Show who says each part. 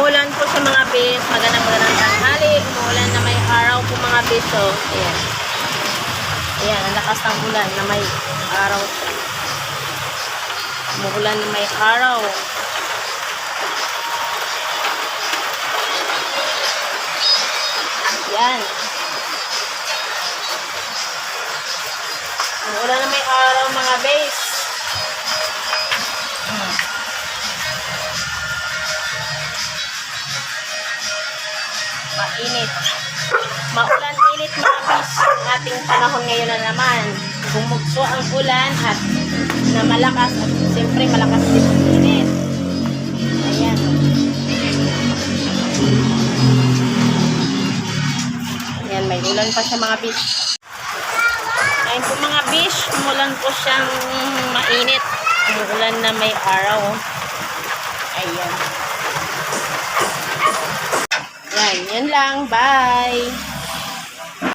Speaker 1: Umulan po sa mga bis. Magandang magandang tanghali. Umulan na may araw po mga bis. So, ayan. Ayan, ang lakas ng ulan na may araw. Umuulan na may araw. Yan. Umuulan na may araw mga base. Mainit. Maulan init mga bis ang ating panahon ngayon na naman. Bumugso ang ulan at na malakas at siyempre malakas din ang init. Ayan. Ayan, may ulan pa siya mga bis. Ayun po mga bis, umulan po siyang mainit. Umulan na may araw. Ayan. Yan, yan lang. Bye!